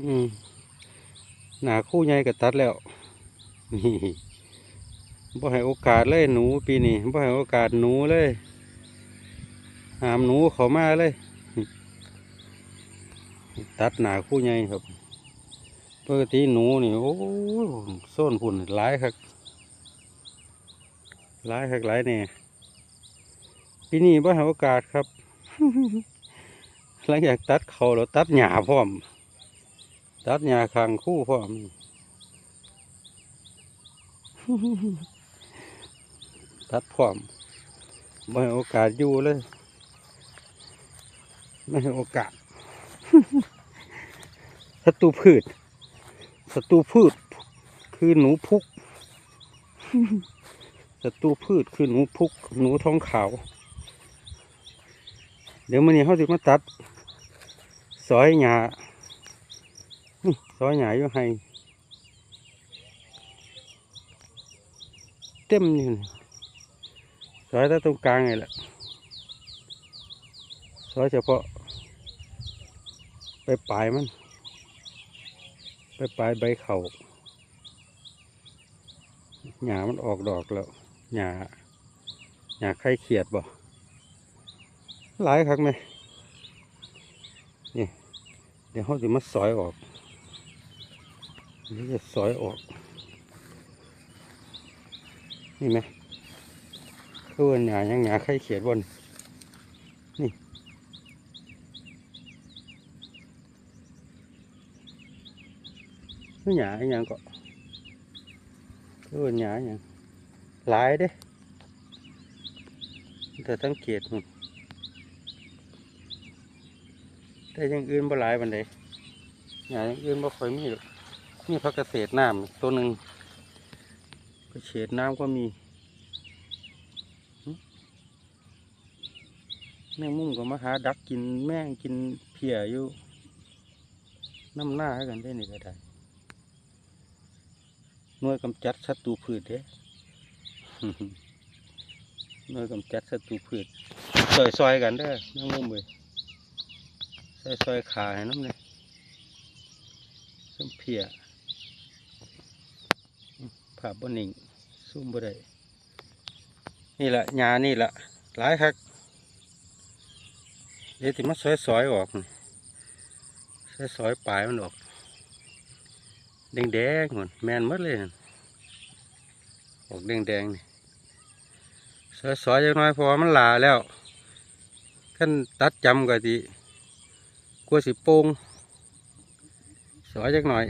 อืมหนาคู่ใหญ่ก็ตัดแล้วนี่บ่ให้โอกาสเลยหนูปีนี้บ่ให้โอกาสหนูเลยหามหนูเขามาเลย ตัดหนาคู่ใหญ่ครับปกติหนูนี่โอ้ยโซนพุ่นหลายครับหลายครับหลายเนี่ยปีนี้บ่ให้โอกาสครับหลังจากตัดเขาแล้วตัดหญ้าพร้อม ตัดหญ้าคางคู่พร้อมตัดพร้อมไม่ให้โอกาสอยู่เลย ไม่ให้โอกาสศัตรูพืชศัตรูพืช คือหนูพุกศัตรูพืชคือหนูพุก หนูท้องขาว เดี๋ยวมันนี้เขาจะมาตัดซอยหญ้านี่ซ อยหญ้าอยู่ให้เต็มอยู่ซอยแต่ตรงกลางไงแหละซอยเฉพาะ ไปปลายมัน ไปปลายใบเขาหญ้ามันออกดอกแล้วหญ้าหญ้าไข่เขียดบ่หลายครั้งไหมนี่เดี๋ยวเขาจะมาสอยออก นี่จะสอยออก นี่ไหมคือว่าหยายังหยาไข่เขียดบนนี่คือหยาอย่างก็คือว่าหยาอย่างหลายเด้แต่สังเกตมันแต่ยังอื่นบ่หลายบันไดหญ้าอย่างอื่นบ่ค่อยมีหรอก มีพักเกษตรน้ำตัวหนึ่งกระเฉดน้ำก็มีแมงมุมก็มาหาดักกินแมงกินเพียอยู่น้ำหน้าให้กันได้นี่ก็ได้หน่วยกำจัดศัตรูพืชเด้หน่วยกำจัดศัตรูพืชซอยๆกันเด้แมงมุมเลยใส่ซอยขาให้น้ำเลยส้มเพีย ผ่าบนหนิงซุ่มบ่ได้นี่แหละหญ้านี่แหละหลายคักเดี๋ยวที่มาซอยซอยๆออกนี่ซอยซอยๆปลายมันออกแดงแดงๆหมดแมนมดเลยออกแดงแดงๆนี่ซอยซอยๆจังน้อยเพอมันหลาแล้วขั้นตัดจำก็ดีกลัวสิโป่งสอยจักหน่อย